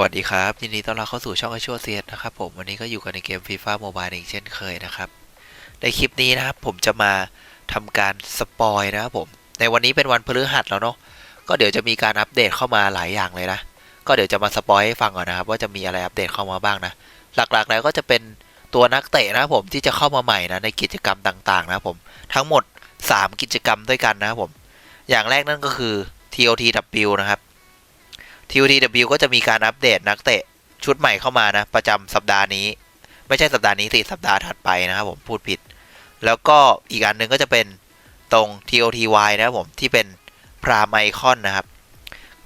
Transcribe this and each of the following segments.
วัสดีครับ ยินดีต้อนรับเข้าสู่ช่องไอชัวเซียนนะครับผมวันนี้ก็อยู่กันในเกม FIFA Mobile อีกเช่นเคยนะครับ ในคลิปนี้นะครับผมจะมาทำการสปอยนะครับผม ในวันนี้เป็นวันพฤหัสแล้วเนาะก็เดี๋ยวจะมีการอัปเดตเข้ามาหลายอย่างเลยนะ ก็เดี๋ยวจะมาสปอยให้ฟังก่อนนะครับ ว่าจะมีอะไรอัปเดตเข้ามาบ้างนะ หลักๆแล้วก็จะเป็นตัวนักเตะนะครับผมที่จะเข้ามาใหม่นะในกิจกรรมต่างๆนะครับผมทั้งหมด 3 กิจกรรมด้วยกันนะครับผม อย่างแรกนั่นก็คือ TOTW นะครับ TOTW ก็จะมีการอัปเดตนักเตะชุดใหม่เข้ามานะ ประจำสัปดาห์นี้ ไม่ใช่สัปดาห์นี้สิสัปดาห์ถัดไปนะครับผมพูดผิด แล้วก็อีกอันหนึ่งก็จะเป็นตรง TOTY นะครับผมที่เป็นพรามไอคอนนะครับ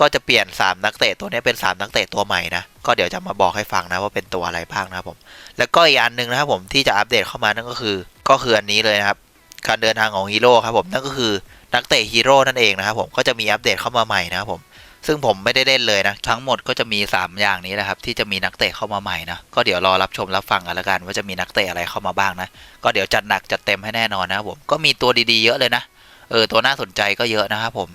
ก็จะเปลี่ยน 3 นักเตะตัวนี้เป็น 3 นักเตะตัวใหม่นะ ก็เดี๋ยวจะมาบอกให้ฟังนะว่าเป็นตัวอะไรบ้างนะครับผม แล้วก็อีกอันหนึ่งนะครับผมที่จะอัปเดตเข้ามานั่นก็คือ ก็คืออันนี้เลยนะครับ การเดินทางของฮีโร่ครับผมนั่นก็คือนักเตะฮีโร่นั่นเองนะครับผมก็จะมีอัปเดตเข้ามาใหม่นะครับผม ซึ่งผมไม่ได้เล่นเลยนะ ทั้งหมดก็จะมี 3 อย่างนี้แหละครับ ที่จะมีนักเตะเข้ามาใหม่นะ ก็เดี๋ยวรอรับชมรับฟังกันละกัน ว่าจะมีนักเตะอะไรเข้ามาบ้างนะ ก็เดี๋ยวจัดหนักจัดเต็มให้แน่นอนนะครับผม ก็มีตัวดีๆเยอะเลยนะ เออ ตัวน่าสนใจก็เยอะนะครับผม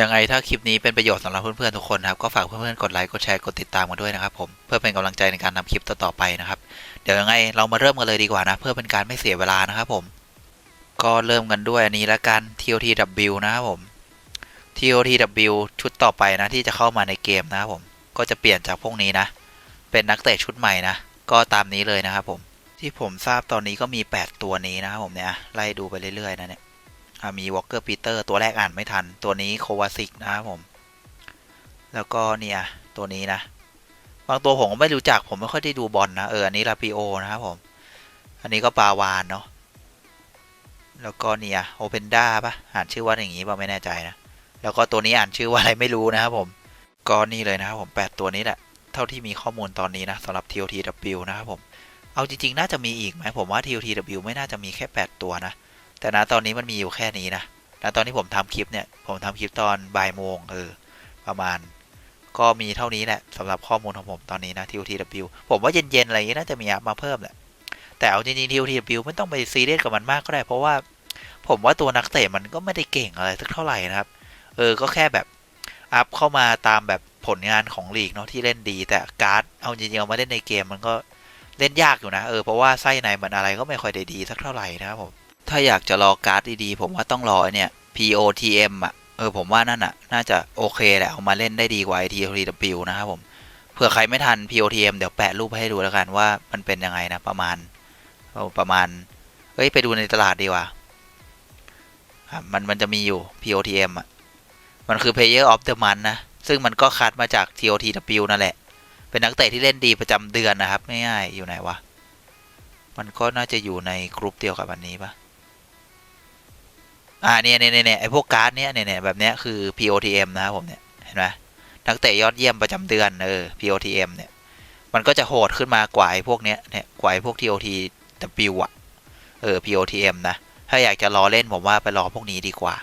ยังไงถ้าคลิปนี้เป็นประโยชน์สำหรับเพื่อนๆทุกคนครับ ก็ฝากเพื่อนๆกดไลค์ กดแชร์ กดติดตามกันด้วยนะครับผม เพื่อเป็นกำลังใจในการทำคลิปต่อๆไปนะครับ เดี๋ยวยังไงเรามาเริ่มกันเลยดีกว่านะ เพื่อเป็นการไม่เสียเวลานะครับผม ก็เริ่มกันด้วยอันนี้ละกัน TOTW นะครับผม TOTW ชุดต่อไปนะที่จะเข้ามาในเกมนะครับผม ก็จะเปลี่ยนจากพวกนี้นะ เป็นนักเตะชุดใหม่นะ ก็ตามนี้เลยนะครับผม ที่ผมทราบตอนนี้ก็มี 8 ตัวนี้นะครับผมเนี่ย ไล่ดูไปเรื่อยๆนะเนี่ยมีวอลเกอร์ปีเตอร์ตัวแรกอ่านไม่ทัน ตัวนี้โควาซิกนะครับผม แล้วก็เนี่ยตัวนี้นะ บางตัวผมก็ไม่รู้จักผมไม่ค่อยได้ดูบอลนะ เออ อันนี้ลาปิโอนะครับผม อันนี้ก็ปาวานเนาะ แล้วก็เนี่ยโอเพนด้าปะอ่านชื่อว่าอย่างงี้ป่ะไม่แน่ใจนะ แล้วก็ตัวนี้อ่านชื่อว่าอะไรไม่รู้นะครับผมก็นี่เลยนะครับผมแปดตัวนี้แหละ เท่าที่มีข้อมูลตอนนี้นะสำหรับ TOTW นะครับผม เอาจริงๆ น่าจะมีอีกไหมผมว่า TOTW ไม่น่าจะมีแค่ 8 ตัวนะ แต่นะตอนนี้มันมีอยู่แค่นี้นะนะตอนที่ผมทำคลิปเนี่ย ผมทำคลิปตอนบ่ายโมงเออประมาณ ก็มีเท่านี้แหละสำหรับข้อมูลของผมตอนนี้นะ TOTW ผมว่าเย็นๆอะไรอย่างนี้น่าจะมีอัพมาเพิ่มแหละ แต่เอาจริงๆ TOTW ไม่ต้องไปซีเรียสกับมันมากก็ได้ เพราะว่า ผมว่าตัวนักเตะมันก็ไม่ได้เก่งอะไรสักเท่าไหร่นะครับ เออก็แค่แบบอัพเข้ามาตามแบบผลงานของลีกเนาะที่เล่นดีแต่การ์ดเอาจริงๆเอามาเล่นในเกมมันก็เล่นยากอยู่นะเออเพราะว่าไส้ในมันอะไรก็ไม่ค่อยได้ดีสักเท่าไหร่นะครับผมถ้าอยากจะรอการ์ดดีๆผมว่าต้องรอเนี่ย POTM อะเออผมว่านั่นอะน่าจะโอเคแหละเอามาเล่นได้ดีกว่า TOTW นะครับผมเผื่อใครไม่ทัน POTM เดี๋ยวแปะรูปให้ดูแล้วกันว่ามันเป็นยังไงนะประมาณประมาณเฮ้ยไปดูในตลาดดีกว่าครับมันมันจะมีอยู่ POTM อะ มันคือ Player of the Month นะ ซึ่งมันก็คัดมาจาก TOTW นั่นแหละ เป็นนักเตะที่เล่นดีประจำเดือนนะครับ ง่ายๆอยู่ไหนวะ มันก็น่าจะอยู่ในกรุ๊ปเดียวกับอันนี้ปะอ่าเนี่ยเนี่ยเนี่ยไอพวกการ์ดเนี่ยเนี่ยแบบเนี้ยคือ POTM นะครับผมเนี่ยเห็นไหมนักเตะยอดเยี่ยมประจำเดือนเออ POTM เนี่ย มันก็จะโหดขึ้นมากว่าไอพวกเนี้ยเนี่ยกว่าไอพวก TOTW อะเออ POTM นะ ถ้าอยากจะรอเล่นผมว่าไปรอพวกนี้ดีกว่า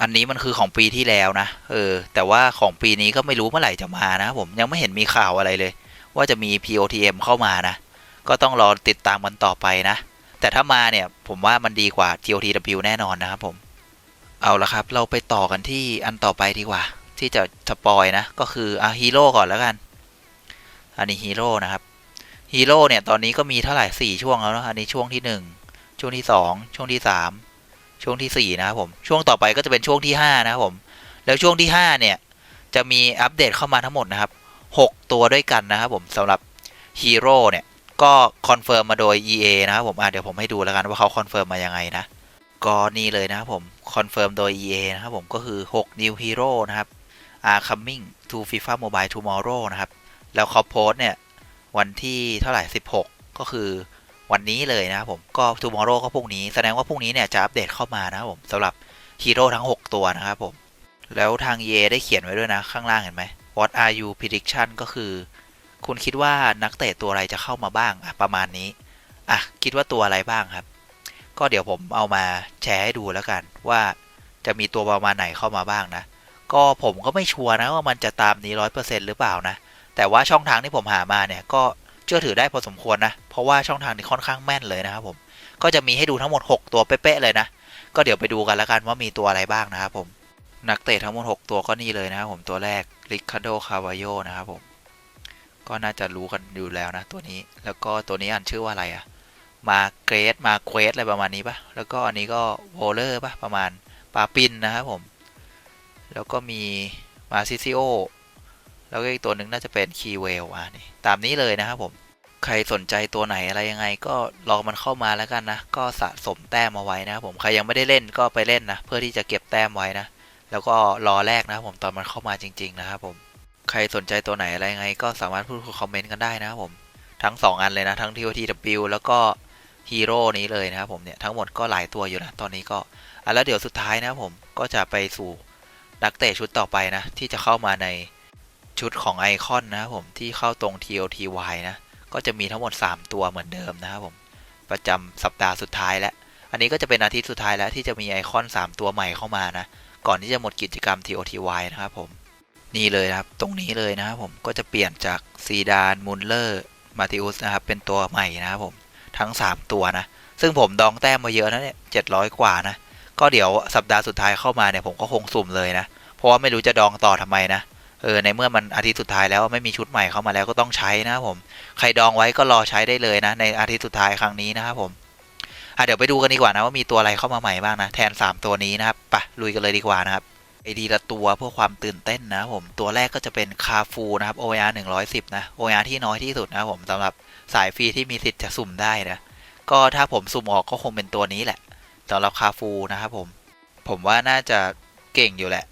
อันนี้มันคือของปีที่แล้วนะ เออ แต่ว่าของปีนี้ก็ไม่รู้เมื่อไหร่จะมานะ ผมยังไม่เห็นมีข่าวอะไรเลย ว่าจะมี POTM เข้ามานะ ก็ต้องรอติดตามมันต่อไปนะ แต่ถ้ามาเนี่ยผมว่ามันดีกว่า TOTW แน่นอนนะครับผม เอาละครับ เราไปต่อกันที่อันต่อไปดีกว่า ที่จะสปอยนะ ก็คืออะฮีโร่ก่อนแล้วกัน อันนี้ฮีโร่นะครับฮีโร่เนี่ยตอนนี้ก็มีเท่าไหร่สี่ช่วงแล้วนะอันนี้ช่วงที่หนึ่งช่วงที่สองช่วงที่สาม ช่วงที่สี่นะครับผม ช่วงต่อไปก็จะเป็นช่วงที่ห้านะครับผม แล้วช่วงที่ห้าเนี่ย จะมีอัปเดตเข้ามาทั้งหมดนะครับหกตัวด้วยกันนะครับผมสำหรับฮีโร่เนี่ยก็คอนเฟิร์มมาโดย EA นะครับผมอะเดี๋ยวผมให้ดูแล้วกันว่าเขาคอนเฟิร์มมายังไงนะ ก็นี่เลยนะครับผมคอนเฟิร์มโดย EA นะครับผมก็คือ 6 New Hero นะครับ are coming to FIFA Mobile tomorrow นะครับ แล้วเขาโพสต์เนี่ย วันที่เท่าไหร่ 16 ก็คือ วันนี้เลยนะครับผมก็ tomorrow ก็พรุ่งนี้แสดงว่าพรุ่งนี้เนี่ยจะอัปเดตเข้ามานะครับผมสำหรับฮีโร่ทั้ง 6 ตัวนะครับผม แล้วทาง EA ได้เขียนไว้ด้วยนะข้างล่างเห็นไหม What are you prediction ก็คือ คุณคิดว่านักเตะตัวอะไรจะเข้ามาบ้างอะประมาณนี้อะคิดว่าตัวอะไรบ้างครับ ก็เดี๋ยวผมเอามาแชร์ให้ดูแล้วกัน ว่าจะมีตัวประมาณไหนเข้ามาบ้างนะ ก็ผมก็ไม่ชัวร์นะว่ามันจะตามนี้ร้อยเปอร์เซ็นหรือเปล่านะ แต่ว่าช่องทางที่ผมหามาเนี่ยก็ ชื่อถือได้พอสมควรนะ เพราะว่าช่องทางนี้ค่อนข้างแม่นเลยนะครับผม ก็จะมีให้ดูทั้งหมด 6 ตัวเป๊ะๆเลยนะ ก็เดี๋ยวไปดูกันแล้วกันว่ามีตัวอะไรบ้างนะครับผม นักเตะทั้งหมด 6 ตัวก็นี่เลยนะครับผม ตัวแรกริคาโด คาวาโยนะครับผม ก็น่าจะรู้กันอยู่แล้วนะตัวนี้ แล้วก็ตัวนี้อ่านชื่อว่าอะไรอะมาเกรสมาเควสอะไรประมาณนี้ปะแล้วก็อันนี้ก็โวเลอร์ปะประมาณปาปินนะครับผม แล้วก็มีมาซิซิโอแล้วก็อีกตัวหนึ่งน่าจะเป็นคีเวลอะนี่ตามนี้เลยนะครับผม ใครสนใจตัวไหนอะไรยังไง ก็รอมันเข้ามาแล้วกันนะ ก็สะสมแต้มเอาไว้นะครับผมใครยังไม่ได้เล่นก็ไปเล่นนะ เพื่อที่จะเก็บแต้มไว้นะ แล้วก็รอแรกนะครับผมตอนมันเข้ามาจริง ๆ นะครับผมใครสนใจตัวไหนอะไรยังไง ก็สามารถพูดคุยคอมเมนต์กันได้นะครับผมทั้ง 2 อันเลยนะทั้ง TOTW แล้วก็ฮีโร่นี้เลยนะครับผมเนี่ยทั้งหมดก็หลายตัวอยู่นะตอนนี้ก็อะแล้วเดี๋ยวสุดท้ายนะครับผมก็จะไปสู่นักเตะชุดต่อไปนะ ที่จะเข้ามาในชุดของไอคอนนะครับผมที่เข้าตรง TOTY นะ ก็จะมีทั้งหมด 3 ตัวเหมือนเดิมนะครับผม ประจำสัปดาห์สุดท้ายแล้ว อันนี้ก็จะเป็นอาทิตย์สุดท้ายแล้วที่จะมีไอคอน 3 ตัวใหม่เข้ามานะ ก่อนที่จะหมดกิจกรรม TOTY นะครับผม นี่เลยนะครับ ตรงนี้เลยนะครับผม ก็จะเปลี่ยนจากซีดานมุลเลอร์ มาติอุสนะครับ เป็นตัวใหม่นะครับผม ทั้ง 3 ตัวนะ ซึ่งผมดองแต้มมาเยอะนะเนี่ยเจ็ดร้อยกว่านะ ก็เดี๋ยวสัปดาห์สุดท้ายเข้ามาเนี่ยผมก็คงสุ่มเลยนะ เพราะว่าไม่รู้จะดองต่อทำไมนะ เออในเมื่อมันอาทิตย์สุดท้ายแล้วไม่มีชุดใหม่เข้ามาแล้วก็ต้องใช้นะครับผมใครดองไว้ก็รอใช้ได้เลยนะ ในอาทิตย์สุดท้ายครั้งนี้นะครับผมอะเดี๋ยวไปดูกันดีกว่านะว่ามีตัวอะไรเข้ามาใหม่บ้างนะแทน 3 ตัวนี้นะครับไปลุยกันเลยดีกว่านะครับไอดีละตัวเพื่อความตื่นเต้นนะครับผมตัวแรกก็จะเป็นคาฟูนะครับ OR 110 นะ OR ที่น้อยที่สุดนะครับผมสำหรับสายฟรีที่มีสิทธิ์จะสุ่มได้นะก็ถ้าผมสุ่มออกก็คงเป็นตัวนี้แหละสำหรับคาฟูนะครับผมผมว่าน่าจะเก่งอยู่แหละ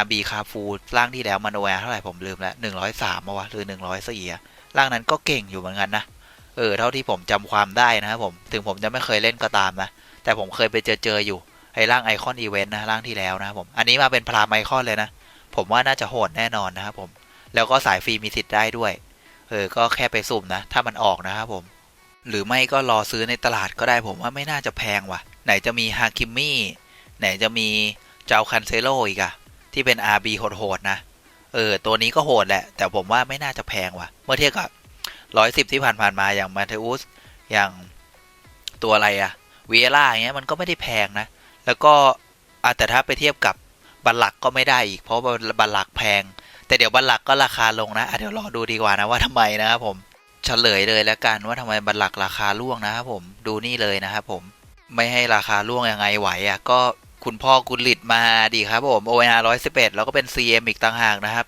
RB คาฟูร่างที่แล้วมันโอเท่าไหร่ผมลืมแล้วหนึ่งร้อยสามวะหรือหนึ่งร้อยสี่อะร่างนั้นก็เก่งอยู่เหมือนกันนะ เออ เท่าที่ผมจำความได้นะครับผม ถึงผมจะไม่เคยเล่นก็ตามนะ แต่ผมเคยไปเจอเจออยู่ ไอ้ร่างไอคอนอีเวนต์นะร่างที่แล้วนะครับผม อันนี้มาเป็นพรามไอคอนเลยนะ ผมว่าน่าจะโหดแน่นอนนะครับผม แล้วก็สายฟรีมีสิทธิ์ได้ด้วย เออ ก็แค่ไปสุ่มนะ ถ้ามันออกนะครับผม หรือไม่ก็รอซื้อในตลาดก็ได้ผมว่าไม่น่าจะแพงว่ะ ไหนจะมีฮาคิมมี่ ไหนจะมีเจ้าคันเซโลอีกอะ ที่เป็น RB โหดๆนะ เออ ตัวนี้ก็โหดแหละ แต่ผมว่าไม่น่าจะแพงว่ะ เมื่อเทียบกับร้อยสิบที่ผ่านๆมาอย่างมาเทอุสอย่างตัวอะไรอะเวียร่าอย่าเงี้ยมันก็ไม่ได้แพงนะ แล้วก็อาแต่ถ้าไปเทียบกับบัลลักก็ไม่ได้อีก เพราะบัลลักแพง แต่เดี๋ยวบัลลักก็ราคาลงนะะเดี๋ยวรอดูดีกว่านะว่าทำไมนะครับผมเฉลยเลยแล้วกันว่าทำไมบัลลักราคาล่วงนะครับผมดูนี่เลยนะครับผมไม่ให้ราคาล่วงยังไงไหวอะก็ คุณพ่อกุลิตมาดีครับผม ONR 111แล้วก็เป็น CM อีกต่างหากนะครับ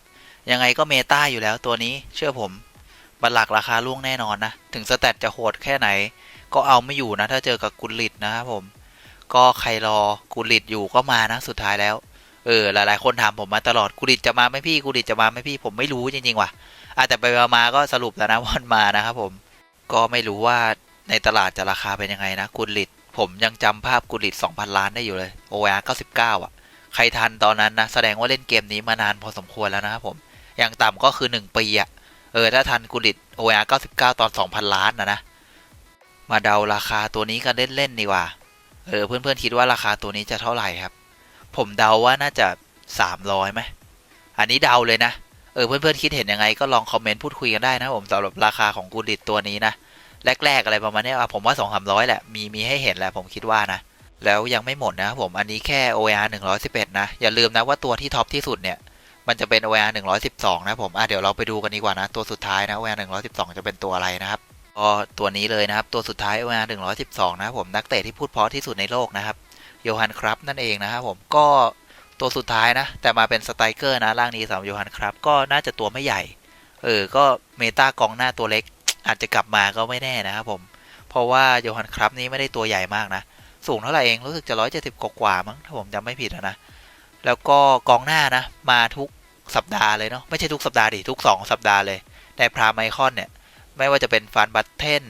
ยังไงก็เมตาอยู่แล้วตัวนี้เชื่อผมบัลลักราคาล่วงแน่นอนนะ ถึงสแตทจะโหดแค่ไหน ก็เอาไม่อยู่นะ ถ้าเจอกับกุลิตนะครับผม ก็ใครรอกุลิตอยู่ก็มานะสุดท้ายแล้ว เออ หลายๆ คนถามผมมาตลอดกุลิตจะมาไหมพี่กุลิตจะมาไหมพี่ผมไม่รู้จริงๆว่ะอาจจะไปมาก็สรุปแล้วนะวันมานะครับผม ก็ไม่รู้ว่าในตลาดจะราคาเป็นยังไงนะกุลิต ผมยังจำภาพกุลิต2,000 ล้านได้อยู่เลย OR 99 อะ ใครทันตอนนั้นนะ แสดงว่าเล่นเกมนี้มานานพอสมควรแล้วนะครับผม อย่างต่ำก็คือ 1 ปีอะ เออ ถ้าทันกุลิต OR 99 ตอน 2,000 ล้านนะนะ มาเดาราคาตัวนี้กันเล่นๆดีกว่า เออ เพื่อนๆคิดว่าราคาตัวนี้จะเท่าไหร่ครับ ผมเดาว่าน่าจะ 300ไหม อันนี้เดาเลยนะ เออ เพื่อนๆคิดเห็นยังไงก็ลองคอมเมนต์พูดคุยกันได้นะผมสำหรับราคาของกุลิตตัวนี้นะ แรก ๆ อะไรประมาณนี้ผมว่า2 3 0 0แหละ มีมีให้เห็นแหละผมคิดว่านะ แล้วยังไม่หมดนะครับผมอันนี้แค่ OR 111 นะ อย่าลืมนะว่าตัวที่ท็อปที่สุดเนี่ย มันจะเป็น OR 112 นะผมอะเดี๋ยวเราไปดูกันดีกว่านะ ตัวสุดท้ายนะ OR 112 จะเป็นตัวอะไรนะครับก็ตัวนี้เลยนะครับ ตัวสุดท้าย OR 112 นะครับผมนักเตะที่พูดเพราะที่สุดในโลกนะครับโยฮันครับนั่นเองนะครับผมก็ตัวสุดท้ายนะ แต่มาเป็นสไตรเกอร์นะร่างนี้สำหรับโยฮันครับ ก็น่าจะตัวไม่ใหญ่ เออ ก็เมตากองหน้าตัวเล็ก อาจจะกลับมาก็ไม่แน่นะครับผม เพราะว่าโยฮันครับนี้ไม่ได้ตัวใหญ่มากนะ สูงเท่าไหร่เองรู้สึกจะร้อยเจ็ดสิบกว่ามั้งถ้าผมจำไม่ผิดนะ แล้วก็กองหน้านะ มาทุกสัปดาห์เลยเนาะไม่ใช่ทุกสัปดาห์ดิทุกสองสัปดาห์เลยในพราไมคอนเนี่ย ไม่ว่าจะเป็นฟานบัตเทน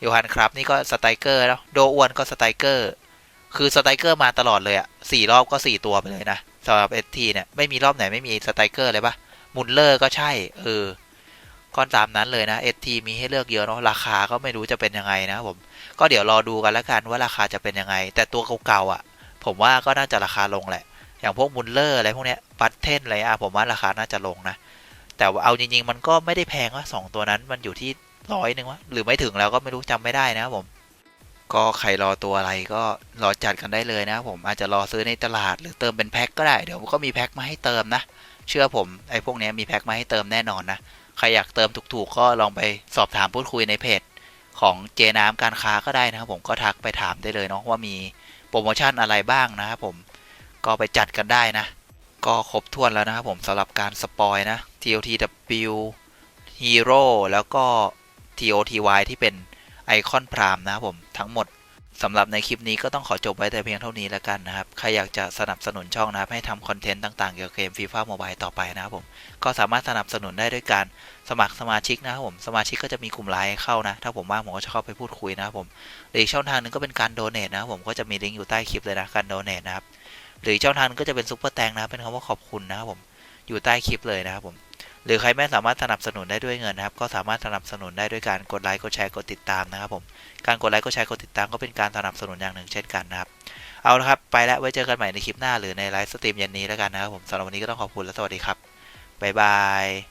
โยฮันครับนี่ก็สไตเกอร์แล้วโดอวนก็สไตเกอร์คือสไตเกอร์มาตลอดเลยอะสี่รอบก็สี่ตัวไปเลยนะสำหรับเอทีเนี่ยไม่มีรอบไหนไม่มีสไตเกอร์เลยปะมุลเลอร์ก็ใช่เออ ก็ตามนั้นเลยนะเอทีมีให้เลือกเยอะเนาะราคาก็ไม่รู้จะเป็นยังไงนะผม ก็เดี๋ยวรอดูกันแล้วกันว่าราคาจะเป็นยังไง แต่ตัวเก่าๆอะ ผมว่าก็น่าจะราคาลงแหละ อย่างพวกมุลเลอร์อะไรพวกเนี้ยบัตเทนอะไรอะผมว่าราคาน่าจะลงนะ แต่ว่าเอาจริงๆ มันก็ไม่ได้แพงว่าสองตัวนั้นมันอยู่ที่ร้อยหนึ่งวะหรือไม่ถึงแล้วก็ไม่รู้จำไม่ได้นะผม ก็ใครรอตัวอะไรก็รอจัดกันได้เลยนะ ผมอาจจะรอซื้อในตลาดหรือเติมเป็นแพ็คก็ได้เดี๋ยวก็มีแพ็คมาให้เติมนะเชื่อผมไอ้พวกเนี้ยมีแพ็คมาให้เติมแน่นอนนะ ใครอยากเติมถูกๆ ก็ลองไปสอบถามพูดคุยในเพจของเจน้ำการค้าก็ได้นะครับ ผมก็ทักไปถามได้เลยเนาะว่ามีโปรโมชั่นอะไรบ้างนะครับผมก็ไปจัดกันได้นะ ก็ครบถ้วนแล้วนะครับผมสำหรับการสปอยนะ TOTW Hero แล้วก็ TOTY ที่เป็นไอคอนพรามนะครับผมทั้งหมด สำหรับในคลิปนี้ก็ต้องขอจบไว้แต่เพียงเท่านี้แล้วกันนะครับ ใครอยากจะสนับสนุนช่องนะครับ ให้ทำคอนเทนต์ต่างๆ เกี่ยวกับเกมฟีฟ่าโมบายต่อไปนะครับผม ก็สามารถสนับสนุนได้ด้วยการสมัครสมาชิกนะครับผม สมาชิกก็จะมีกลุ่มไลน์ให้เข้านะ ถ้าผมว่างผมก็จะเข้าไปพูดคุยนะครับผมหรืออีกช่องทางหนึงก็เป็นการโดเนทนะครับผมก็จะมีลิงก์อยู่ใต้คลิปเลยนะการโดเนทนะครับหรืออีกช่องทางนึงก็จะเป็นซุปเปอร์แตงนะครับเป็นคำว่าขอบคุณนะครับผมอยู่ใต้คลิปเลยนะครับผม หรือใครไม่สามารถสนับสนุนได้ด้วยเงินนะครับ ก็สามารถสนับสนุนได้ด้วยการกดไลค์กดแชร์กดติดตามนะครับผมการกดไลค์กดแชร์กดติดตามก็เป็นการสนับสนุนอย่างหนึ่งเช่นกันนะครับ เอาละครับ ไปแล้วไว้เจอกันใหม่ในคลิปหน้าหรือในไลฟ์สตรีมเย็นนี้แล้วกันนะครับผมสำหรับวันนี้ก็ต้องขอบคุณและสวัสดีครับบ๊ายบาย